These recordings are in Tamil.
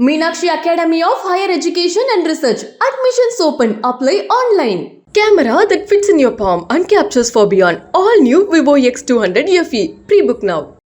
Meenakshi Academy of Higher Education and Research. Admissions open. Apply online. Camera that fits in your palm and captures for beyond. All new Vivo X200 FE. Pre-book now.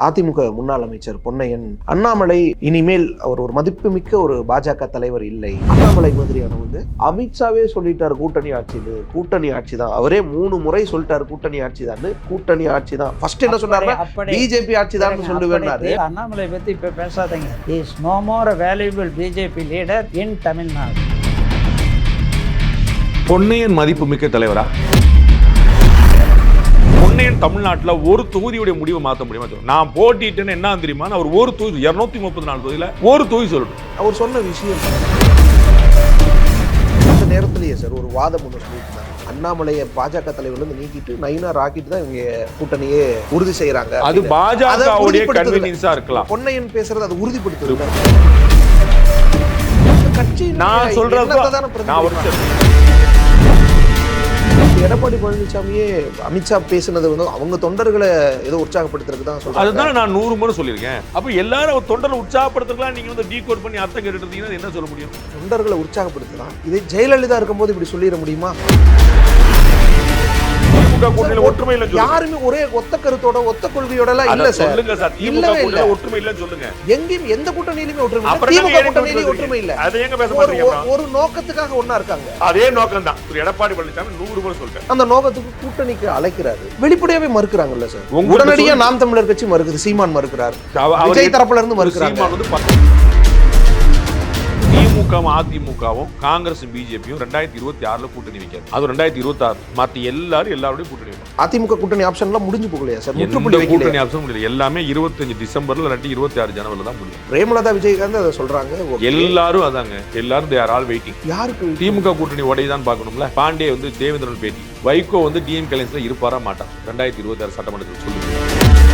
AIADMK முன்னாள் அமைச்சர் பொன்னையன் அண்ணாமலை இனிமேல் அவர் ஒரு மதிப்புமிக்க ஒரு பாஜக தலைவர் இல்லை. அண்ணாமலை மாதிரியான வந்து அமித்ஷாவே சொல்லிட்டார் கூட்டணி ஆட்சி இது கூட்டணி ஆட்சி தான். அவரே மூணு முறை சொல்லிட்டாரு கூட்டணி ஆட்சி தான் கூட்டணி ஆட்சி தான். ஃபர்ஸ்ட் என்ன அப்படி- பிஜேபி ஆட்சி தான் சொல்லுவேன்னாரு. அண்ணாமலை பத்தி இப்ப பேசாதீங்க. Is no more valuable BJP leader in Tamil Nadu Ponnaiyan மதிப்புமிக்க தலைவரா? பொன்னையன் தமிழ்நாட்டுல ஒரு தொகுதியுடைய முடிவை மாத்த முடியுமா சொல்லுங்க. நான் போட்டிட்டேன்னு என்ன தெரியுமா? அவர் ஒரு தொகுதி இருநூத்தி முப்பத்தி நாலு தொகுதியில ஒரு தொகுதி சொல்லட்டும். அவர் சொன்ன விஷயம். அந்த நேரத்திலேயே சார் ஒரு வாதம் ஒன்று சொல்லியிருந்தாங்க அண்ணாமலையை பாஜக தலைவர்ல இருந்து நீக்கிட்டு நைனா ராக்கிட்டு தான் இவங்க கூட்டணியே உறுதி செய்யறாங்க அது பாஜகவுடைய உறுதிப்படுத்துதுல. கன்வீனியன்ஸா இருக்கலாம். பொன்னையன் பேசுறது அது உறுதிப்படுத்துது கட்சி நான் சொல்றது நான் ஒரு எடப்பாடி பழனிசாமியே அமித்ஷா பேசுனது வந்து அவங்க தொண்டர்களை ஏதோ உற்சாகப்படுத்துறதுக்கு தான் சொல்றாங்க. அதுதான் நான் நூறு முறை சொல்லியிருக்கேன். அப்ப எல்லாரும் தொண்டரை உற்சாகப்படுத்துக்கலாம் நீங்க வந்து டீ கோட் பண்ணி அர்த்தம் கேட்டுட்டு என்ன சொல்ல முடியும்? தொண்டர்களை உற்சாகப்படுத்தலாம். இதே ஜெயலலிதா இருக்கும்போது இப்படி சொல்லிட முடியுமா? திமுக கூட்டணியில ஒற்றுமை சொல்லுங்க. யாருமே ஒரே ஒத்த கருத்தோட ஒத்த கொள்கையோட எல்லாம் இல்ல சார். சொல்லுங்க சார் இல்லவே இல்ல. ஒற்றுமை இல்லைன்னு சொல்லுங்க. எங்கேயும் எந்த கூட்டணியிலுமே ஒற்றுமை இல்ல. திமுக கூட்டணியிலும் ஒற்றுமை இல்ல. அதை எங்க பேச மாட்டீங்க ஒரு- நோக்கத்துக்காக ஒண்ணா இருக்காங்க. அதே நோக்கம் தான் திரு எடப்பாடி பழனிசாமி நூறு முறை சொல்லிட்டேன் அந்த நோக்கத்துக்கு கூட்டணிக்கு அழைக்கிறாரு. வெளிப்படையாவே மறுக்கிறாங்கல்ல சார். உடனடியா நாம் தமிழர் கட்சி மறுக்குது சீமான் மறுக்கிறார். விஜய் தரப்புல இருந்து மறுக்கிறாங்க. சீமான் வந்து பத்து- திமுகவும் அதிமுகவும் காங்கிரஸ் பிஜேபியும் ரெண்டாயிரத்தி இருபத்தி ஆறுல கூட்டணி வைக்காது அது ரெண்டாயிரத்தி இருபத்தி ஆறு மத்த எல்லாரும் எல்லாரோடையும் கூட்டணி வைப்பாங்க. அதிமுக கூட்டணி ஆப்ஷன்லாம் முடிஞ்சு போகலையா சார்? எந்த கூட்டணி ஆப்ஷன் முடியல. எல்லாமே இருபத்தஞ்சு டிசம்பர்ல இல்லாட்டி இருபத்தி ஆறு ஜனவரில தான் முடியும். பிரேமலதா விஜயகாந்த் அதை சொல்றாங்க. எல்லாரும் அதாங்க. எல்லாரும் தேர் ஆல் வெயிட்டிங் யாருக்கு திமுக கூட்டணி உடையதான் பார்க்கணும்ல? பாண்டே வந்து தேவேந்திரன் பேட்டி. வைகோ வந்து டிஎம் கலைன்ஸ்ல இருப்பாரா மாட்டான் ரெண்டாயிரத்தி இருபத்தி ஆறு சட்டமன்றத்தில் சொல்லுங்க.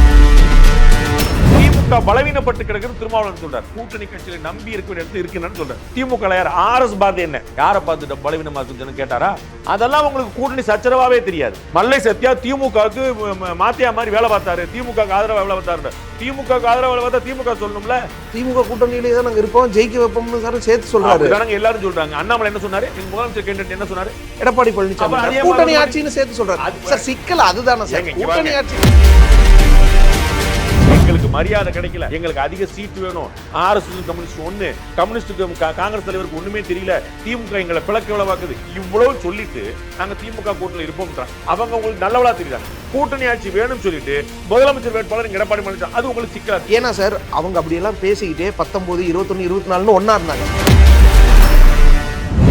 திமுக பலவீனப்பட்டு கிடக்குன்னு திருமாவளவன் சொல்றார். கூட்டணி கட்சியில நம்பி இருக்க வேண்டிய இடத்துல இருக்குன்னு சொல்றார். திமுக யார்? ஆர்எஸ் பார்த்து என்ன? யாரை பார்த்துட்டு பலவீனமா இருக்குன்னு கேட்டாரா? அதெல்லாம் உங்களுக்கு கூட்டணி சச்சரவாவே தெரியாது. மல்லை சத்யா திமுகவுக்கு மாத்தியா மாதிரி வேலை பார்த்தாரு. திமுக ஆதரவா வேலை பார்த்தாரு திமுக ஆதரவா பார்த்தா திமுக சொல்லணும்ல? திமுக கூட்டணியிலே தான் நாங்க இருப்போம் ஜெயிக்க வைப்போம்னு சார் சேர்த்து சொல்றாரு. அப்படிதானங்க எல்லாரும் சொல்றாங்க. அண்ணாமலை என்ன சொன்னாரு? எங்க முதலமைச்சர் கேண்டிடேட் என்ன சொன்னாரு? எடப்பாடி பழனிசாமி கூட்டணி ஆட்சின்னு சேர்த்து சொல்றாரு. சார் சிக்கல் அதுதானே சார். கூட்டணி. ஆட்சி எங்களுக்கு மரியாதை கிடைக்கல. எங்களுக்கு அதிக சீட் வேணும். ஆர்எஸ் கம்யூனிஸ்ட் ஒண்ணு. கம்யூனிஸ்டுக்கு காங்கிரஸ் தலைவருக்கு ஒண்ணுமே தெரியல. திமுக எங்களை பிளக்க விளவாக்குது. இவ்வளவு சொல்லிட்டு நாங்க திமுக கூட்டணியில் இருப்போம்ன்றாங்க அவங்க உங்களுக்கு நல்லவளா தெரியுறாங்க கூட்டணி ஆட்சி வேணும்னு சொல்லிட்டு முதலமைச்சர் வேட்பாளர் எடப்பாடி பழனிசாமி அது உங்களுக்கு சிக்கலா ஏன்னா சார் அவங்க அப்படியெல்லாம் பேசிக்கிட்டே பத்தொன்பது இருபத்தொன்னு இருபத்தி நாலுன்னு ஒன்னா இருந்தாங்க.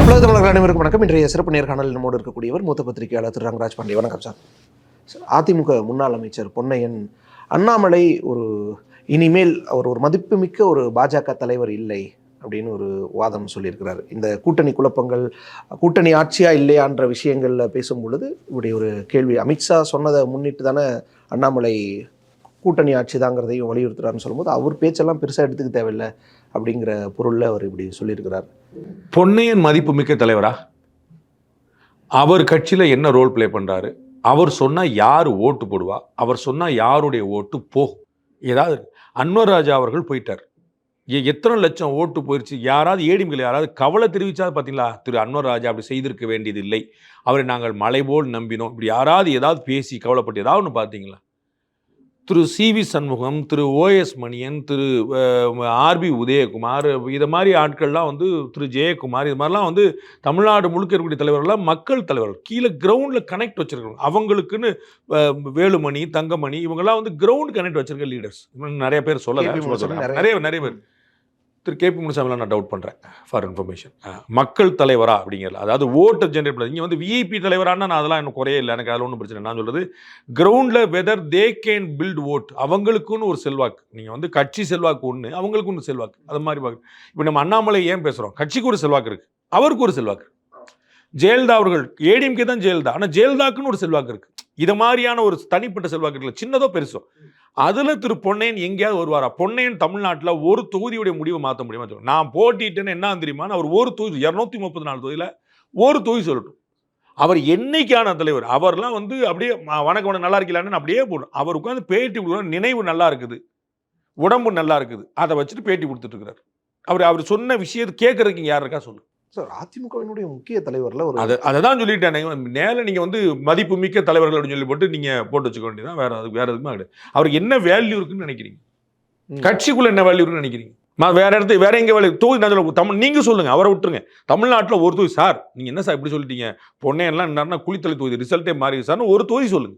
உலக தமிழர்கள் அனைவருக்கும் வணக்கம். இன்றைய சிறப்பு நேர்காணல் நம்மோடு இருக்கக்கூடியவர் மூத்த பத்திரிகையாளர் திரு ரங்கராஜ் பாண்டே. வணக்கம் சார், அதிமுக முன்னாள் அமைச்சர் பொன்னையன் அண்ணாமலை ஒரு இனிமேல் அவர் ஒரு மதிப்புமிக்க ஒரு பாஜக தலைவர் இல்லை அப்படின்னு ஒரு வாதம் சொல்லியிருக்கிறார். இந்த கூட்டணி குழப்பங்கள் கூட்டணி ஆட்சியா இல்லையான்ற விஷயங்களில் பேசும் பொழுது இப்படி ஒரு கேள்வி. அமித்ஷா சொன்னதை முன்னிட்டு தானே அண்ணாமலை கூட்டணி ஆட்சி தாங்கிறதையும் வலியுறுத்துறாருன்னு சொல்லும்போது அவர் பேச்செல்லாம் பெருசாக எடுத்துக்க தேவையில்லை அப்படிங்கிற பொருளில் அவர் இப்படி சொல்லியிருக்கிறார். பொன்னையன் மதிப்புமிக்க தலைவரா? அவர் கட்சியில் என்ன ரோல் ப்ளே பண்ணுறாரு அவர் சொன்னால் யார் ஓட்டு போடுவா? அவர் சொன்னால் யாருடைய ஓட்டு போகும் ஏதாவது அன்வர் ராஜா அவர்கள் போயிட்டார். எத்தனை லட்சம் ஓட்டு போயிடுச்சு யாராவது ஏடிமிகள் யாராவது கவலை தெரிவித்தா பார்த்தீங்களா திரு அன்வர் ராஜா அப்படி செய்திருக்க வேண்டியது இல்லை அவரை நாங்கள் மலை போல் நம்பினோம். இப்படி யாராவது ஏதாவது பேசி கவலைப்பட்டு ஏதாவது ஒன்று பார்த்தீங்களா திரு சி வி சண்முகம் திரு ஓஎஸ் மணியன் திரு ஆர்பி உதயகுமார் இது மாதிரி ஆட்கள்லாம் வந்து திரு ஜெயக்குமார் இது மாதிரிலாம் வந்து தமிழ்நாடு முழுக்க இருக்கக்கூடிய தலைவர்கள்லாம் மக்கள் தலைவர்கள் கீழே கிரவுண்டில் கனெக்ட் வச்சிருக்காங்க அவங்களுக்குன்னு வேலுமணி தங்கமணி இவங்கெல்லாம் வந்து கிரவுண்ட் கனெக்ட் வச்சிருக்க லீடர்ஸ் நிறைய பேர் நிறைய- நிறைய நிறைய பேர். திரு கேபி முனுசாமிலாம் நான் டவுட் பண்ணுறேன் ஃபார் இன்ஃபர்மேஷன் மக்கள் தலைவரா அப்படிங்கிறல அதாவது ஓட்டர் ஜென்ரேட் பண்ணது இங்கே வந்து விஐபி தலைவரானா நான் அதெல்லாம் எனக்கு குறைய இல்லை. எனக்கு அதில் ஒன்றும் பிரச்சனை இல்லை. நான் சொல்கிறது கிரவுண்டில் whether they can build out அவங்களுக்குன்னு ஒரு செல்வாக்கு. நீங்கள் வந்து கட்சி செல்வாக்கு ஒன்று அவங்களுக்கு ஒன்று செல்வாக்கு. அது மாதிரி பார்க்க இப்போ நம்ம அண்ணாமலை ஏன் பேசுகிறோம் கட்சிக்கு ஒரு செல்வாக்கு இருக்குது அவருக்கு ஒரு செல்வாக்கு ஜெயலலிதா அவர்கள் ஏடிஎம்கே தான் ஜெயலலிதா. ஆனால் ஜெயலலிதாக்குன்னு ஒரு செல்வாக்கு இருக்குது இது மாதிரியான ஒரு தனிப்பட்ட செல்வாக்கு இருக்குல்ல. சின்னதோ பெருசோ. அதில் திரு பொன்னையன் எங்கேயாவது வருவாரா? பொன்னையன் தமிழ்நாட்டில் ஒரு தொகுதியுடைய முடிவை மாற்ற முடியுமா சொல்லுங்க. நான் போட்டிட்டேன்னு என்ன தெரியுமான்னு அவர் ஒரு தொகுதி இரநூத்தி முப்பத்தி நாலு தொகுதியில் ஒரு தொகுதி சொல்லட்டும். அவர் என்னைக்கான தலைவர்? அவர்லாம் வந்து அப்படியே வணக்கம் வணக்கம் நல்லா இருக்கலான்னு அப்படியே போடும் அவர் உட்காந்து பேட்டி கொடுக்குற நினைவு நல்லா இருக்குது. உடம்பு நல்லா இருக்குது. அதை வச்சுட்டு பேட்டி கொடுத்துட்டு இருக்கிறார். அவர் அவர் சொன்ன விஷயத்தை கேட்கறதுக்கு யார் இருக்கா? சொல்லு. சார் அதிமுகவினுடைய முக்கிய தலைவர்ல ஒரு அதை அதை தான் சொல்லிட்டேன். நீங்க நேர நீங்க வந்து மதிப்பு மிக்க தலைவர்கள் அப்படின்னு சொல்லி போட்டு நீங்க போட்டு வச்சுக்க வேண்டியதான் வேற அது வேற எதுக்குமே கிடையாது. அவருக்கு என்ன வேல்யூ இருக்குன்னு நினைக்கிறீங்க. கட்சிக்குள்ள என்ன வேல்யூ இருக்குன்னு நினைக்கிறீங்க? வேற இடத்து வேற எங்க வேலை தொகுதி நான் சொல்ல தமிழ் நீங்க சொல்லுங்க. அவரை விட்டுருங்க. தமிழ்நாட்டில் ஒரு தொகுதி சார் நீங்க என்ன சார் இப்படி சொல்லிட்டீங்க? பொன்னையெல்லாம் என்னன்னா குளித்தலை தொகுதி ரிசல்ட்டே மாறி சார்னு ஒரு தொகுதி சொல்லுங்க.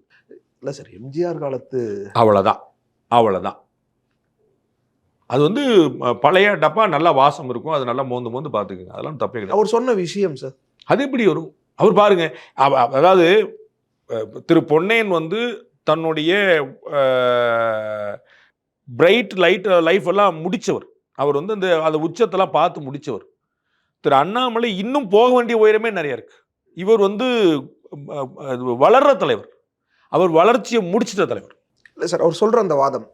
இல்ல சார் எம்ஜிஆர் காலத்து அவ்வளோதான் அவ்வளோதான் அது வந்து பழைய டப்பா நல்லா வாசம் இருக்கும். அது நல்லா மோந்து மோந்து பார்த்துக்குங்க. அதெல்லாம் தப்பே கிடையாது. அவர் சொன்ன விஷயம் சார். அது எப்படி வரும்? அவர் பாருங்க. அதாவது திரு பொன்னையன் வந்து தன்னுடைய பிரைட் லைட் லைஃப் எல்லாம் முடிச்சவர். அவர் வந்து அந்த அந்த உச்சத்தெல்லாம் பார்த்து முடிச்சவர். திரு அண்ணாமலை இன்னும் போக வேண்டிய உயரமே நிறைய இருக்கு. இவர் வந்து வளர்ற தலைவர். அவர் வளர்ச்சியை முடிச்சிட்ட தலைவர். இல்ல சார் அவர் சொல்ற அந்த வாதம்.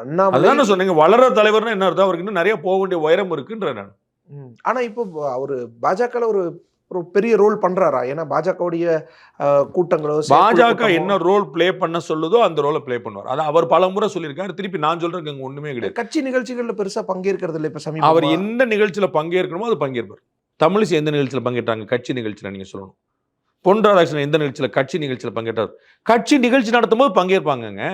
அண்ணாமலை சொன்னீங்க வளர்ற தலைவர்னா என்ன அர்த்தம்? அவருக்கு இன்னும் நிறைய போக வேண்டிய உயரம் இருக்குன்ற நான். ஆனா இப்போ அவரு பாஜகல ஒரு ஒரு பெரிய ரோல் பண்றாரா? ஏன்னா பாஜகவுடைய கூட்டங்களோ பாஜக என்ன ரோல் ப்ளே பண்ண சொல்லுதோ அந்த ரோலை ப்ளே பண்ணுவார். அது அவர் பல முறை சொல்லியிருக்காரு. திருப்பி நான் சொல்றேன் அங்க ஒண்ணுமே கிடையாது. கட்சி நிகழ்ச்சிகள்ல பெருசா பங்கேற்கிறது இல்ல இப்ப அவர் சமீபமா எந்த நிகழ்ச்சியில பங்கேற்கணுமோ அது பங்கேற்பார். தமிழிசை எந்த நிகழ்ச்சியில பங்கேற்றாங்க? கட்சி நிகழ்ச்சியில நீங்க சொல்லணும். பொன் ராதாகிருஷ்ணன் எந்த நிகழ்ச்சியில கட்சி நிகழ்ச்சியில பங்கேற்றார்? கட்சி நிகழ்ச்சி நடத்தும் போது பங்கேற்பாங்கங்க.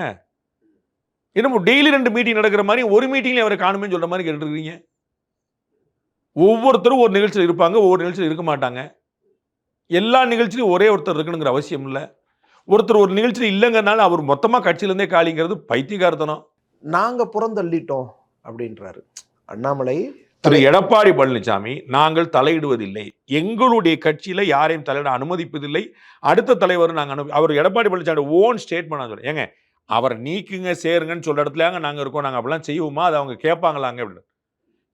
என்னமோ டெய்லி ரெண்டு மீட்டிங் நடக்கிற மாதிரி ஒரு மீட்டிங்ல அவரை காணுமே சொல்ற மாதிரி கேட்டுருக்கீங்க. ஒவ்வொருத்தரும் ஒரு நிகழ்ச்சியில் இருப்பாங்க ஒவ்வொரு நிகழ்ச்சியில் இருக்க மாட்டாங்க. எல்லா நிகழ்ச்சியிலும் ஒரே ஒருத்தர் இருக்கணுங்கிற அவசியம் இல்லை. ஒருத்தர் ஒரு நிகழ்ச்சியில் இல்லைங்கிறனால அவர் மொத்தமாக கட்சியிலேருந்தே காலிங்கிறது பைத்தியகார்த்தனம் நாங்க புறந்தள்ளிட்டோம் அப்படின்றாரு. அண்ணாமலை திரு எடப்பாடி பழனிசாமி நாங்கள் தலையிடுவதில்லை. எங்களுடைய கட்சியில யாரையும் தலையிட அனுமதிப்பதில்லை. அடுத்த தலைவர் நாங்கள் அனு அவர் எடப்பாடி பழனிசாமி ஓன் ஸ்டேட்மெண்ட் சொல்ல ஏங்க அவரை நீக்குங்க சேருங்கன்னு சொல்ற இடத்துலயாங்க நாங்கள் இருக்கோம் நாங்கள் அப்படிலாம் செய்வோமா? அதை அவங்க கேட்பாங்களாங்க அப்படின்னு.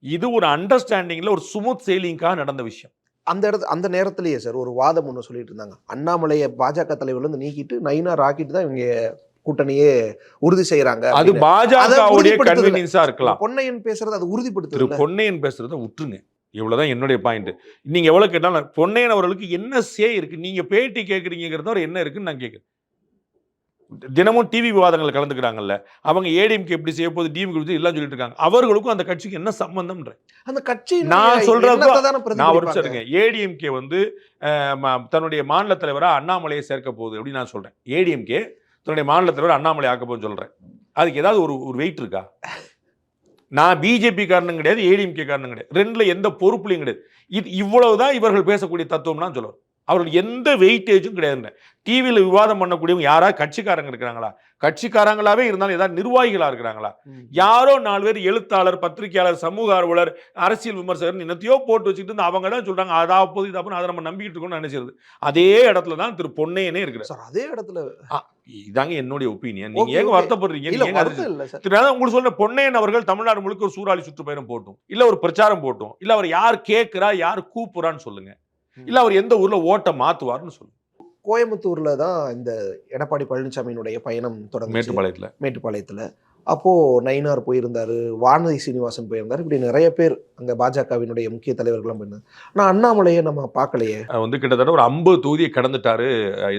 இது ஒரு அண்டர்ஸ்டாண்டிங்கில் ஒரு சுமுத் செயலிங்காக நடந்த விஷயம். அந்த இடத்து அந்த நேரத்திலேயே சார் ஒரு வாதம் ஒன்று சொல்லிட்டு இருந்தாங்க. அண்ணாமலையை பாஜக தலைவர்ல இருந்து நீக்கிட்டு நைனா ராக்கிட்டு தான் இவங்க கூட்டணியே உறுதி செய்யறாங்க அது. பாஜகவுடைய. கன்வீனியன்ஸா இருக்கலாம். பொன்னையன் பேசுறது அது திரு உறுதிப்படுத்துது பொன்னையன் பேசுறதை விட்டுருங்க இவ்வளவுதான் என்னுடைய பாயிண்ட் நீங்க எவ்வளவு கேட்டாலும் பொன்னையன் அவர்களுக்கு என்ன சே இருக்கு? நீங்க பேட்டி கேட்குறீங்கிறத என்ன இருக்குன்னு நான் கேட்குறேன். தினமும் டிவி விவாதங்கள் கலந்துக்கிறாங்கல்ல அவங்க ஏடிஎம்கே எப்படி செய்ய போகுது டிஎம்கே எப்படி எல்லாம் சொல்லிட்டு இருக்காங்க. அவர்களுக்கும் அந்த கட்சிக்கு என்ன சம்பந்தம்ன்ற. அந்த கட்சி நான் சொல்றது- நான் ஒரு நிமிஷம் ஏடிஎம்கே வந்து தன்னுடைய மாநில தலைவரா அண்ணாமலையை சேர்க்க போகுது அப்படின்னு நான் சொல்றேன். ஏடிஎம்கே தன்னுடைய மாநில தலைவர் அண்ணாமலை ஆக்க போகுதுன்னு சொல்றேன். அதுக்கு ஏதாவது ஒரு ஒரு வெயிட் இருக்கா? நான் பிஜேபி காரணம் கிடையாது ஏடிஎம்கே காரணம் கிடையாது. ரெண்டுல எந்த பொறுப்புலையும் கிடையாது. இது இவ்வளவுதான் இவர்கள் பேசக்கூடிய தத்துவம்னா சொல்லுவார். அவர்கள் எந்த வெயிட்டேஜும் கிடையாது டிவியில் விவாதம் பண்ணக்கூடியவங்க யாராவது கட்சிக்காரங்க இருக்கிறாங்களா? கட்சிக்காரங்களாவே இருந்தாலும் ஏதாவது நிர்வாகிகளா இருக்கிறாங்களா. யாரோ நாலு பேர் எழுத்தாளர் பத்திரிகையாளர் சமூக ஆர்வலர் அரசியல் விமர்சகர் என்னத்தையோ போட்டு வச்சுக்கிட்டு இருந்து அவங்க தான் சொல்றாங்க அதாவது போது இது அப்புறம் அதை நம்ம நம்பிக்கிட்டு இருக்கோம்னு நினைச்சிருது. அதே இடத்துல தான் திரு பொன்னையனே இருக்கிறார். சார் அதே இடத்துல இதாங்க என்னுடைய ஒப்பீனியன் நீங்க ஏங்க. வருத்தப்படுறீங்க? உங்களுக்கு சொல்ற பொன்னையன் அவர்கள் தமிழ்நாடு முழுக்க ஒரு சூறாவளி சுற்றுப்பயணம் போட்டும். இல்ல ஒரு பிரச்சாரம் போட்டும். இல்ல அவர் யார் கேட்கிறா யார் கூப்புறான்னு சொல்லுங்க. இல்ல அவர் எந்த ஊர்ல ஓட்ட மாத்துவார்னு சொல்லுங்க கோயம்புத்தூர்ல தான் இந்த எடப்பாடி பழனிசாமியினுடைய பயணம் தொடங்குச்சு. மேட்டுப்பாளையத்துல. மேட்டுப்பாளையத்துல. அப்போ நயினார் போயிருந்தாரு வானதி சீனிவாசன் போயிருந்தாரு. இப்படி நிறைய பேர் அங்க பாஜகவினுடைய முக்கிய தலைவர்களும் போயிருந்தாங்க. ஆனா அண்ணாமலையை நம்ம பார்க்கலையே. வந்து கிட்டத்தட்ட ஒரு ஐம்பது தொகுதியை கடந்துட்டாரு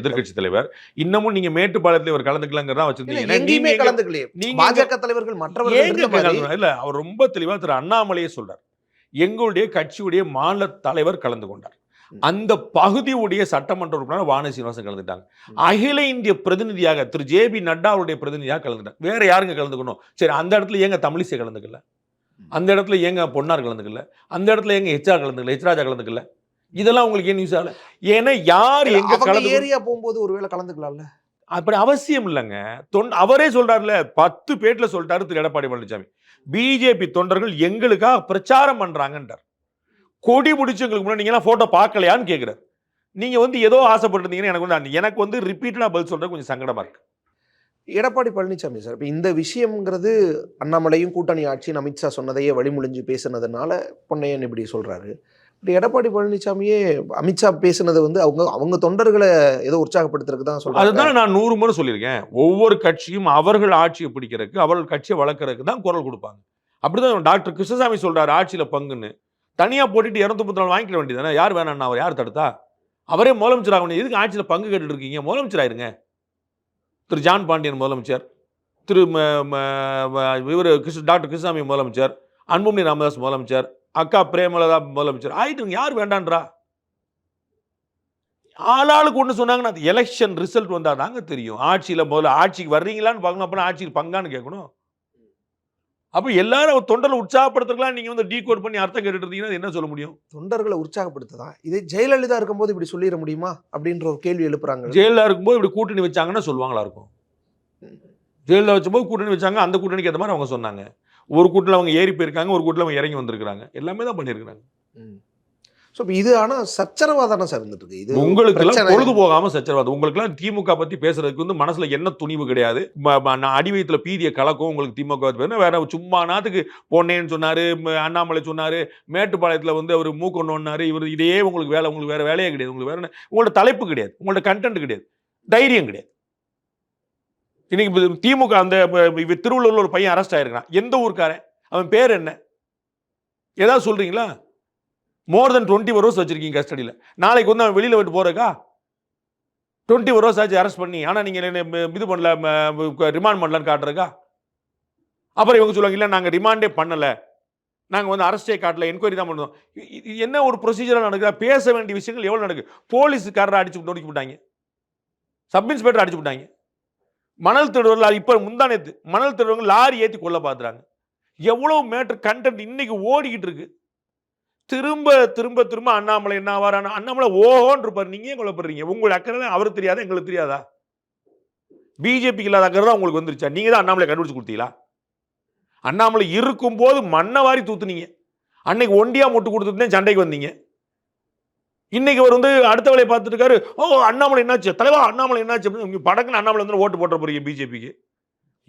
எதிர்கட்சி தலைவர். இன்னமும் நீங்க மேட்டுப்பாளையத்துல இவர் கலந்துக்கலாங்கிறதா வச்சிருந்தீங்க. எங்கேயுமே கலந்துக்கலையே. நீங்க பாஜக தலைவர்கள் மற்றவர்கள் இல்ல அவர் ரொம்ப தெளிவா திரு அண்ணாமலையே சொல்றார். எங்களுடைய கட்சியுடைய மாநில தலைவர் கலந்து கொண்டார். அந்த பகுதியுடைய சட்டமன்ற உறுப்பினர் வானதி சீனிவாசன் கலந்துட்டாங்க. அகில இந்திய பிரதிநிதியாக திரு. ஜே. பி. நட்டா அவருடைய பிரதிநிதியாக கலந்துட்டாங்க. வேற யாருங்க கலந்துக்கணும்? சரி அந்த இடத்துல ஏங்க தமிழிசை கலந்துக்கல? அந்த இடத்துல ஏங்க பொன்னார் கலந்துக்கல? அந்த இடத்துல ஏங்க ஹெச்ஆர் கலந்துக்கல? ஹெச்ராஜா கலந்துக்கல? இதெல்லாம் உங்களுக்கு ஏன் நியூஸ் ஆகல ஏன்னா யார் எங்க கலந்து ஏரியா போகும்போது ஒருவேளை கலந்துக்கலாம்ல? அப்படி அவசியம் இல்லைங்க. தொண்ட அவரே சொல்றாருல பத்து பேட்ல சொல்லிட்டாரு திரு. எடப்பாடி பழனிசாமி. பிஜேபி தொண்டர்கள் எங்களுக்காக பிரச்சாரம் பண்றாங்கன்றார். கொடி பிடிச்சவங்களுக்கு முன்னாடி நீங்க எல்லாம் போட்டோ பார்க்கலையான்னு கேக்குறாரு. நீங்க வந்து ஏதோ ஆசைப்பட்டிருந்தீங்கன்னு எனக்கு வந்து எனக்கு வந்து ரிப்பீட்டடா பதில் சொல்றது கொஞ்சம் சங்கடமா இருக்கு. எடப்பாடி பழனிசாமி சார் இப்போ இந்த விஷயம்ங்கிறது அண்ணாமலையும் கூட்டணி ஆட்சின்னு அமித்ஷா சொன்னதையே வழிமொழிஞ்சு பேசுனதுனால பொன்னையன் இப்படி சொல்றாரு. இப்படி எடப்பாடி பழனிசாமியே அமித்ஷா பேசுனது வந்து அவங்க அவங்க தொண்டர்களை ஏதோ உற்சாகப்படுத்துறதுக்கு தான் சொல்றாங்க. அதுதான் நான் நூறு முறை சொல்லியிருக்கேன். ஒவ்வொரு கட்சியும் அவர்கள் ஆட்சியை பிடிக்கிறதுக்கு அவர்கள் கட்சியை வளர்க்கறதுக்கு தான் குரல் கொடுப்பாங்க. அப்படிதான் டாக்டர் கிருஷ்ணசாமி சொல்றாரு ஆட்சியில பங்குன்னு. தனியாக போட்டுட்டு இரநூத்தி முப்பத்தி நாலு வாங்கிக்க வேண்டியதானே யார் வேணாம் அவர் யார் தடுத்தா? அவரே முதலமைச்சர் ஆகணும். எதுக்கு ஆட்சியில் பங்கு கேட்டுட்டு இருக்கீங்க? முதலமைச்சர் ஆயிருங்க. திரு ஜான் பாண்டியன் முதலமைச்சர் திரு இவர் கிருஷ்ண டாக்டர் கிருஷ்ணாமி முதலமைச்சர் அன்புமணி ராமதாஸ் முதலமைச்சர் அக்கா பிரேமலதா முதலமைச்சர். ஆயிட்டுங்க. யார் வேண்டான்றா? ஆளாளுக்கு ஒன்று சொன்னாங்கன்னா அது எலெக்ஷன் ரிசல்ட் வந்தால் தாங்க தெரியும். ஆட்சியில் முதல்ல ஆட்சிக்கு வர்றீங்களான்னு பார்க்கணும். அப்புறம் ஆட்சிக்கு பங்கான்னு கேட்கணும். அப்போ எல்லாரும் தொண்டரை உற்சாகப்படுத்துறதுலாம் நீங்கள் வந்து டீ கோட் பண்ணி அர்த்தம் கேட்டுட்டு இருந்தீங்கன்னா என்ன சொல்ல முடியும்? தொண்டர்களை உற்சாகப்படுத்துதான் இதே ஜெயலலிதா இருக்கும்போது இப்படி சொல்லிட முடியுமா? அப்படின்ற ஒரு கேள்வி எழுப்புறாங்க. ஜெயலலிதா இருக்கும்போது இப்படி கூட்டணி வச்சாங்கன்னா சொல்லுவாங்களா இருக்கும். ஜெயலலிதா வச்சபோது கூட்டணி வச்சாங்க அந்த கூட்டணிக்கு ஏற்ற மாதிரி அவங்க சொன்னாங்க. ஒரு கூட்டில் அவங்க ஏறி போயிருக்காங்க ஒரு கூட்டில் அவங்க இறங்கி வந்திருக்காங்க எல்லாமே தான் பண்ணியிருக்காங்க ஸோ இது ஆனா சச்சரவா தானே சார் இருந்துட்டு இருக்கு இது உங்களுக்கு. பொழுது போகாம சச்சரவாதம். உங்களுக்கு எல்லாம் திமுக பத்தி பேசுறதுக்கு வந்து மனசுல என்ன துணிவு கிடையாது? நான் அடி வயித்துல பீதிய கலக்கும் உங்களுக்கு திமுக பேசுனா வேற சும்மா நாத்துக்கு பொன்னேன்னு சொன்னாரு அண்ணாமலை சொன்னாரு மேட்டுப்பாளையத்துல வந்து அவர் மூக்கொண்டோன்னாரு இவர் இதையே உங்களுக்கு வேலை உங்களுக்கு வேற வேலையே கிடையாது. உங்களுக்கு வேற என்ன- உங்களோட தலைப்பு கிடையாது. உங்களோட கண்டென்ட் கிடையாது. தைரியம் கிடையாது. இன்னைக்கு திமுக அந்த திருவள்ளூர்ல ஒரு பையன் அரெஸ்ட் ஆயிருக்கான் எந்த ஊருக்காரன்? அவன் பேர் என்ன? ஏதாவது சொல்றீங்களா? மோர் தென் டுவெண்ட்டி ஹவர்ஸ் வச்சுருக்கீங்க கஸ்டடியில் நாளைக்கு வந்து அவன் வெளியில் விட்டு போகிறக்கா டுவெண்ட்டி ஹவர்ஸ் ஆச்சு அரெஸ்ட் பண்ணி. ஆனால் நீங்கள் என்ன இது பண்ணல ரிமாண்ட் பண்ணலன்னு காட்டுறக்கா அப்புறம் இவங்க சொல்லுவாங்க இல்லை நாங்கள் ரிமாண்டே பண்ணலை. நாங்கள் வந்து அரெஸ்டே காட்டல என்கொயரி தான் பண்ணுவோம். இது என்ன ஒரு ப்ரொசீஜராக நடக்குதா? பேச வேண்டிய விஷயங்கள் எவ்வளோ நடக்குது போலீஸுக்காரரை அடிச்சு நோடிச்சு விட்டாங்க. சப் இன்ஸ்பெக்டர் அடிச்சு விட்டாங்க. மணல் திருடுவர்கள் இப்போ முந்தானேத்து மணல் திருடுவங்க லாரி ஏற்றி கொள்ள பார்த்துறாங்க எவ்வளோ மேட்டர் கண்டென்ட் இன்னைக்கு ஓடிக்கிட்டு இருக்குது திரும்ப திரும்ப திரும்ப அண்ணாமலை என்ன ஆவார்? அண்ணாமலை ஓஹோன்னு இருப்பார் நீங்க ஏன் கொல்லப்படுறீங்க? உங்களுக்கு அக்கறை அவருக்கு தெரியாதா? எங்களுக்கு தெரியாதா? பிஜேபிக்கு இல்லாத அக்கறை தான் உங்களுக்கு வந்துருச்சா? நீங்க தான் அண்ணாமலை கண்டுபிடிச்சு கொடுத்தீங்களா? அண்ணாமலை இருக்கும்போது மண்ணை வாரி தூத்துனீங்க. அன்னைக்கு ஒண்டியா முட்டு கொடுத்துட்டு சண்டைக்கு வந்தீங்க. இன்னைக்கு அவர் வந்து அடுத்த வேலையை பார்த்துட்டு இருக்காரு. ஓ அண்ணாமலை என்னாச்சு? தலைவா அண்ணாமலை என்னாச்சு? அப்படின்னு படக்குன்னு அண்ணாமலை வந்து ஓட்டு போட்ட போறீங்க பிஜேபிக்கு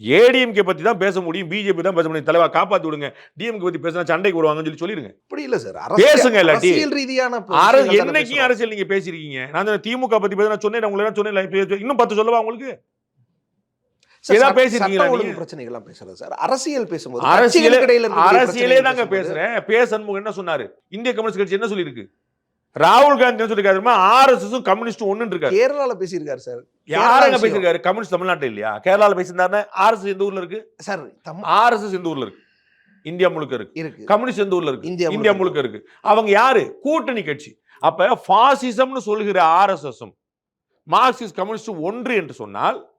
ஏடிஎம்கே பத்தி தான் பேச முடியும் பிஜேபி தான் பேச முடியும். தலைவா காப்பாத்தி விடுங்க. டிஎம்கே பத்தி பேசினா சண்டைக்கு வருவாங்கன்னு சொல்லி சொல்லிருங்க அப்படி இல்ல சார். பேசுங்க இல்லாட்டி. அரசியல் ரீதியான என்னைக்கும். அரசியல் நீங்க பேசிருக்கீங்க. நான் திமுக பத்தி பேச நான் சொன்னேன் உங்களுக்கு சொன்னேன் இன்னும் பத்து சொல்லவா உங்களுக்கு? பிரச்சனைகள்லாம் பேசுறது சார். அரசியல் பேசும்போது அரசியலே- தாங்க பேசுறேன். பே சண்முகம் என்ன சொன்னாரு? இந்திய கம்யூனிஸ்ட் கட்சி என்ன சொல்லியிருக்கு? ராகுல் காந்தி சொல்லிருக்காரு ஆர்எஸ்எஸும் கம்யூனிஸ்ட் ஒன்னு இருக்காரு. கேரளால பேசியிருக்காரு சார். யாரங்க. பேசியிருக்காரு? கம்யூனிஸ்ட் தமிழ்நாட்டில் இல்லையா? கேரளால பேசியிருந்தாருன்னா ஆர்எஸ்எஸ் எந்த ஊர்ல இருக்கு? சார் ஆர்எஸ்எஸ் எந்த ஊர்ல இருக்கு? இந்தியா முழுக்க இருக்கு. இருக்கு. கம்யூனிஸ்ட் எந்த ஊர்ல இருக்கு? இந்தியா இந்தியா முழுக்க இருக்கு. அவங்க யாரு? கூட்டணி கட்சி. அப்ப பாசிசம்னு சொல்லுகிற ஆர்எஸ்எஸும் மார்க்சிஸ்ட் கம்யூனிஸ்ட் ஒன்று என்று சொன்னால்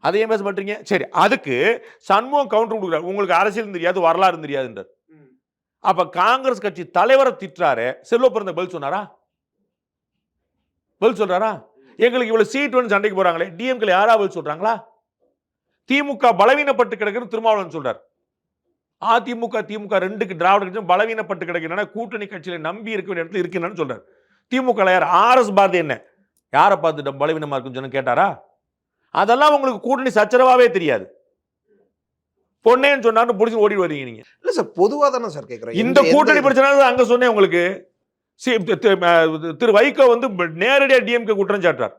அதை ஏன் பேச மாட்டீங்க? சரி அதுக்கு சண்முகம் கவுண்டர் கொடுக்குறாரு. உங்களுக்கு அரசியல் தெரியாது வரலாறு தெரியாதுன்றார். அப்ப காங்கிரஸ் கட்சி தலைவரை திட்டுறாரு. செல்வ பிறந்த பதில் சொன்னாரா? பதில் சொல்றாரா? எங்களுக்கு இவ்வளவு சீட் வந்து சண்டைக்கு போறாங்களே. டிஎம்கே யாரா பதில் சொல்றாங்களா? திமுக பலவீனப்பட்டு கிடக்குன்னு திருமாவளவன் சொல்றார். அதிமுக திமுக ரெண்டுக்கு திராவிட கட்சியும் பலவீனப்பட்டு கிடக்கின்றன கூட்டணி கட்சியில நம்பி இருக்க வேண்டிய இடத்துல இருக்குன்னு சொல்றாரு. திமுக யார்? ஆர்எஸ் பாரதி என்ன? யாரை பார்த்துட்டு பலவீனமா இருக்குன்னு சொன்னு கேட்டாரா? அதெல்லாம் உங்களுக்கு கூட்டணி சச்சரவாவே தெரியாது. பொன்னேன்னு சொன்னான்னு பிடிச்சி ஓடி வருவீங்க நீங்க. இல்ல சார் பொதுவா தானே சார் கேக்குறேன். இந்த கூட்டணி பிரச்சனை அங்க சொன்னேன் உங்களுக்கு. சி- திரு வைகோ வந்து நேரடியா டிஎம்கே குற்றம் சாட்டுறார்.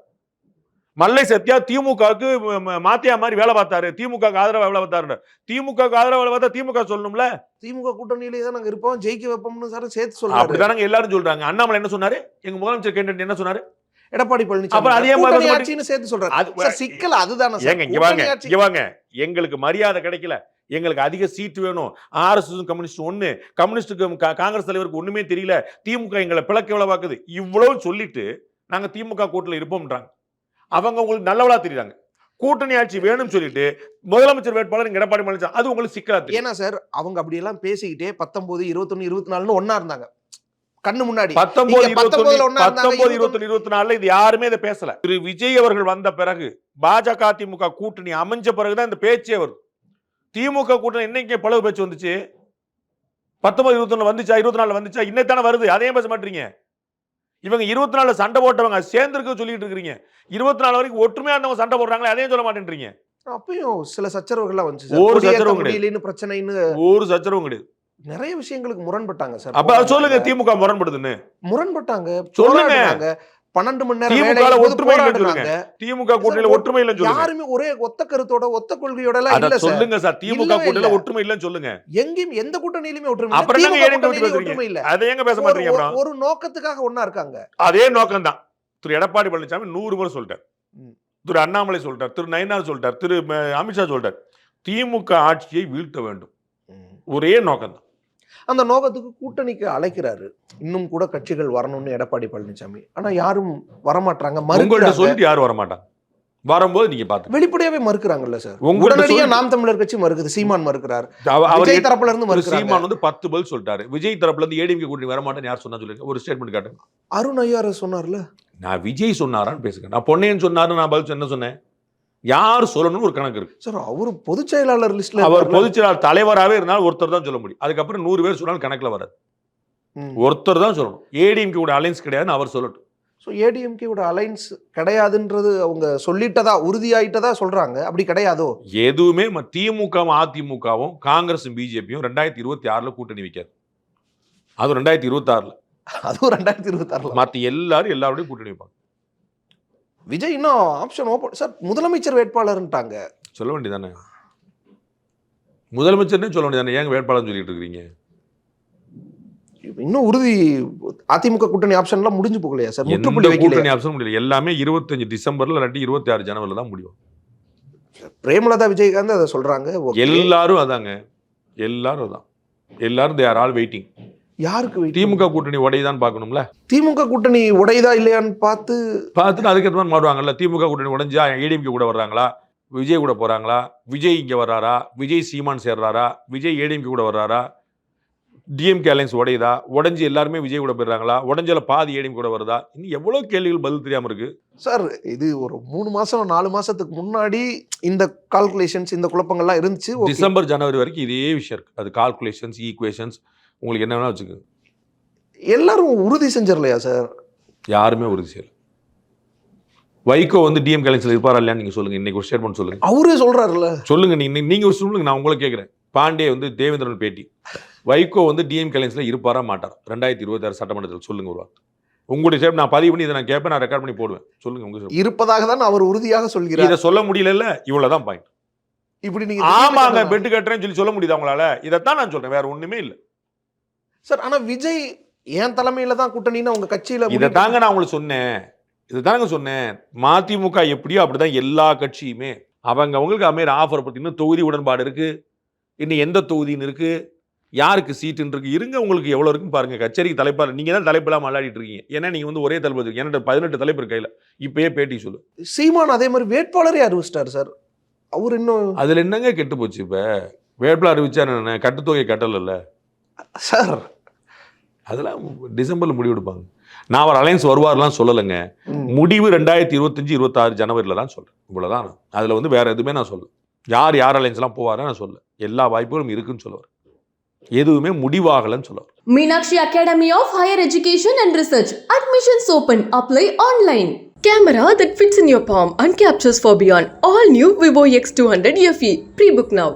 மல்லை சத்யா திமுகவுக்கு மாத்தியா மாதிரி வேலை பார்த்தாரு. திமுக ஆதரவா வேலை பார்த்தாரு திமுக ஆதரவா வேலை பார்த்தா திமுக சொல்லணும்ல? திமுக கூட்டணியிலே தான் நாங்க இருப்போம். ஜெயிக்க வைப்போம்னு சார் சேர்த்து சொல்றாரு. அப்படிதானங்க எல்லாரும் சொல்றாங்க. அண்ணாமலை என்ன சொன்னாரு? எங்க முதலமைச்சர் கேண்டேட் என்ன சொன்னாரு? எடப்பாடி பழனிசாமி அதே மாதிரி சேர்த்து சொல்றாரு. சிக்கல் அதுதானே எங்களுக்கு மரியாதை கிடைக்கல. எங்களுக்கு அதிக சீட் வேணும். ஆர்எஸ்எஸ் கம்யூனிஸ்ட் ஒண்ணு. கம்யூனிஸ்டுக்கு கா- காங்கிரஸ் தலைவருக்கு ஒண்ணுமே தெரியல. திமுக எங்களை பிளக்க எவ்வளவு பாக்குது இவ்வளவு சொல்லிட்டு நாங்க திமுக கூட்டணியில் இருப்போம்ன்றாங்க. அவங்க உங்களுக்கு நல்லவளா தெரியுறாங்க. கூட்டணி ஆட்சி வேணும்னு சொல்லிட்டு முதலமைச்சர் வேட்பாளர் எடப்பாடி பழனிசாமி அது உங்களுக்கு சிக்கலா ஏன்னா சார் அவங்க அப்படியெல்லாம் பேசிக்கிட்டே பத்தொன்பது இருபத்தொன்னு இருபத்தி நாலுன்னு ஒன்னா இருந்தாங்க. கண்ணு முன்னாடி. பத்தொன்பது பத்தொன்பது இருபத்தொன்னு. இருபத்தி நாலுல இது யாருமே இதை பேசல. திரு. விஜய் அவர்கள் வந்த பிறகு பாஜக திமுக கூட்டணி அமைஞ்ச பிறகுதான் இந்த பேச்சே வருது. திமுக கூட்டணி என்னைக்கு பழகு பேச்சு வந்துச்சு. பத்தொன்பது இருபத்தொன்னு வந்துச்சா இருபத்தி நாலு வந்துச்சா? இன்னைத்தானே வருது. அதையும் பேச மாட்டீங்க. இவங்க இருபத்தி நாலுல சண்டை போட்டவங்க சேர்ந்திருக்க சொல்லிட்டு இருக்கிறீங்க. இருபத்தி நாலு வரைக்கும் ஒற்றுமையா இருந்தவங்க சண்டை போடுறாங்களே அதையும் சொல்ல மாட்டேன்றீங்க. அப்பயும் சில சச்சரவுகள்லாம் வந்துச்சு ஒரு சச்சரவும் கிடையாது. பிரச்சனைன்னு ஒரு சச்சரவும் கிடையாது. நிறைய விஷயங்களுக்கு முரண்பட்டாங்க சார். அப்ப சொல்லுங்க திமுக முரண்படுதுன்னு. முரண்பட்டாங்க சொல்லுங்க. பன்னெண்டு மணி நேரம் ஒற்றுமை இல்லைன்னு. திமுக கூட்டணியில ஒற்றுமை இல்லைன்னு சொல்லுங்க. யாருமே ஒரே ஒத்த கருத்தோட ஒத்த கொள்கையோட இல்ல சொல்லுங்க சார். திமுக கூட்டணியில. ஒற்றுமை இல்லைன்னு சொல்லுங்க. எங்கேயும் எந்த கூட்டணியிலுமே ஒற்றுமை இல்ல. அப்புறம்? ஒற்றுமை அதை எங்க பேச மாட்டீங்க ஒரு நோக்கத்துக்காக ஒண்ணா இருக்காங்க. அதே நோக்கம் தான் திரு எடப்பாடி பழனிசாமி நூறு முறை சொல்லிட்டார். திரு அண்ணாமலை சொல்லிட்டார். திரு நயினார் சொல்லிட்டார். திரு அமித்ஷா சொல்லிட்டார். திமுக ஆட்சியை வீழ்த்த வேண்டும். ஒரே நோக்கம்தான். அந்த நோக்கத்துக்கு கூட்டணிக்கு அழைக்கிறாரு. இன்னும் கூட கட்சிகள் வரணும்னு எடப்பாடி பழனிசாமி ஆனா யாரும் வரமாட்டாங்க மறுக்கிறாங்க. சொல்லிட்டு யாரும் வர மாட்டாங்க வரும்போது நீங்க பாத்து வெளிப்படையாவே மறுக்கிறாங்கல்ல சார். உடனடியா நாம் தமிழர் கட்சி மறுக்குது சீமான் மறுக்கிறார். விஜய் தரப்புல இருந்து சீமான் வந்து பத்து பதில் சொல்லிட்டாரு. விஜய் தரப்புல இருந்து ஏடிஎம்கே கூட்டணி வர மாட்டேன்னு யார் சொன்னா சொல்லுங்க ஒரு ஸ்டேட்மெண்ட் காட்டுங்க. அருண் ஐயாரு சொன்னார்ல. நான் விஜய் சொன்னாரான்னு பேசுங்க. நான் பொன்னையன் சொன்னாரு நான் பதில் என்ன சொன்னேன். யார் சொல்லணும்னு ஒரு கணக்கு இருக்கு. சார் அவரு பொதுச் செயலாளர் லிஸ்ட்ல அவர். பொதுச் செயலாளர் தலைவராகவே இருந்தாலும் ஒருத்தர் தான் சொல்ல முடியும். அதுக்கப்புறம் நூறு பேர் சொன்னாலும் கணக்குல வராது. ஒருத்தர் தான் சொல்லணும். ஏடிஎம்கே கூட அலைன்ஸ் கிடையாதுன்னு அவர் சொல்லட்டும். ஸோ ஏடிஎம்கேவோட அலைன்ஸ் கிடையாதுன்றது அவங்க சொல்லிட்டதா உறுதியாயிட்டதா சொல்றாங்க. அப்படி கிடையாதோ? எதுவுமே திமுகவும் அதிமுகவும் காங்கிரஸும் பிஜேபியும் ரெண்டாயிரத்தி இருபத்தி ஆறுல கூட்டணி வைக்காது. அதுவும் ரெண்டாயிரத்தி இருபத்தி ஆறுல. அதுவும் ரெண்டாயிரத்தி இருபத்தி ஆறுல. மத்த எல்லாரும் எல்லாரோடையும் கூட்டணி வைப்பாங்க. விஜய் இன்னும் ஆப்ஷன் ஓப்பன் சார் முதலமைச்சர் வேட்பாளர்ன்ட்டாங்க. சொல்ல வேண்டியதானே முதலமைச்சர்னே சொல்ல வேண்டியதானே ஏங்க வேட்பாளர் சொல்லிட்டு இருக்கீங்க? இன்னும் உறுதி அதிமுக கூட்டணி ஆப்ஷன்லாம் முடிஞ்சு போகலையா சார் முற்றுப்புள்ளி கூட்டணி ஆப்ஷன் முடியல. எல்லாமே இருபத்தஞ்சு டிசம்பர்ல இல்லாட்டி இருபத்தி ஆறு ஜனவரில தான் முடியும். பிரேமலதா விஜயகாந்த் அதை சொல்றாங்க. எல்லாரும் அதாங்க. எல்லாரும் அதான். எல்லாரும் தே ஆர் ஆல் வெயிட்டிங் யாருக்கு? திமுக கூட்டணி உடையதான் பார்க்கணும்ல? திமுக கூட்டணி உடையுதா இல்லையான்னு பார்த்து பார்த்துட்டு அதுக்கேற்ற மாதிரி மாறுவாங்கல்ல. திமுக கூட்டணி உடைஞ்சா ஏடிஎம்கே கூட வர்றாங்களா? விஜய் கூட போறாங்களா? விஜய் இங்க வர்றாரா? விஜய் சீமான் சேர்றாரா? விஜய் ஏடிஎம்கே கூட வர்றாரா? டிஎம்கே அலைன்ஸ் உடையுதா? உடைஞ்சு எல்லாருமே விஜய் கூட போயிடுறாங்களா? உடஞ்சல பாதி ஏடிஎம் கூட வருதா? இன்னும் எவ்வளவு கேள்விகள் பதில் தெரியாம இருக்கு. சார் இது ஒரு மூணு மாசம் நாலு மாசத்துக்கு முன்னாடி இந்த கால்குலேஷன்ஸ் இந்த குழப்பங்கள்லாம் இருந்துச்சு. டிசம்பர் ஜனவரி வரைக்கும் இதே விஷயம் இருக்கு. அது கால்குலேஷன்ஸ் ஈக்குவேஷன்ஸ் உங்களுக்கு என்ன வேணா வச்சுக்கோங்க. எல்லாரும் உறுதி செஞ்சிடலையா சார்? யாருமே உறுதி செய்யல. வைகோ வந்து டிஎம் அலைன்ஸ்ல இருப்பாரா இல்லையான்னு நீங்க சொல்லுங்க. இன்னைக்கு ஒரு ஸ்டேட்மெண்ட் சொல்லுங்க. அவரே சொல்றாருல்ல. சொல்லுங்க நீங்க நீங்க ஒரு சொல்லுங்க நான் உங்களை கேட்குறேன் பாண்டே வந்து தேவேந்திரன் பேட்டி. வைகோ வந்து டிஎம் கலைன்ஸ்ல இருப்பாரா மாட்டார்? ரெண்டாயிரத்தி இருபத்தி ஆறு சட்டமன்றத்தில் சொல்லுங்க ஒரு வார்த்தை. உங்களுடைய சேப் நான் பதிவு பண்ணி இதை நான் கேட்பேன் நான் ரெக்கார்ட் பண்ணி போடுவேன். சொல்லுங்க உங்க statement. இருப்பதாக தான் அவர் உறுதியாக சொல்கிறார். இதை சொல்ல முடியல இவ்வளவுதான் பாயிண்ட் இப்படி நீங்க ஆமாங்க பெட்டு கட்டுறேன்னு சொல்லி சொல்ல முடியுதா உங்களால? இதைத்தான் நான் சொல்றேன் வேற ஒண்ணுமே இல்ல. சார் ஆனா விஜய் என் தலைமையில தான் கூட்டணின்னு அவங்க கட்சியில இதை தாங்க நான் உங்களுக்கு சொன்னேன். இதை தாங்க சொன்னேன். மதிமுக எப்படியோ அப்படிதான் எல்லா கட்சியுமே. அவங்க அவங்களுக்கு அமையிற ஆஃபர் பத்தி இன்னும் தொகுதி உடன்பாடு இருக்கு. இன்னும் எந்த தொகுதின்னு இருக்கு. யாருக்கு சீட்டுன்னு இருக்கு. இருங்க உங்களுக்கு எவ்வளவு இருக்குன்னு பாருங்க. கச்சேரிக்கு தலைப்பாரு நீங்க தான் தலைப்பெல்லாம் விளையாடிட்டு இருக்கீங்க. ஏன்னா நீங்க வந்து ஒரே தலைப்பு வச்சிருக்கீங்க. என்கிட்ட பதினெட்டு தலைப்பு இருக்கு கையில. இப்பயே பேட்டி சொல்லு. சீமான் அதே மாதிரி வேட்பாளரே அறிவிச்சிட்டாரு சார். அவர் இன்னும் அதுல என்னங்க கெட்டு போச்சு இப்ப? வேட்பாளர் அறிவிச்சா என்ன கட்டுத்தொகை கட்டல சார் அதெல்லாம் டிசம்பர்ல முடிவு எடுப்பாங்க நான் அவர் அலையன்ஸ் வருவார்லாம் சொல்லலைங்க. முடிவு ரெண்டாயிரத்தி இருபத்தஞ்சு இருபத்தாறு ஜனவரில தான் சொல்றேன் இவ்வளவுதான் நான். அதுல வந்து வேற எதுவுமே நான் சொல்ல யார் யார் அலைன்ஸ்லாம் போவாரோ நான் சொல்ல எல்லா வாய்ப்புகளும் இருக்குன்னு சொல்லுவார் எதுவுமே முடிவாகலன்னு சொல்லுவார் Meenakshi Academy of Higher Education and Research. Admissions open. Apply online. Camera that fits in your palm and captures for beyond. All new Vivo X200 FE. Pre-book now.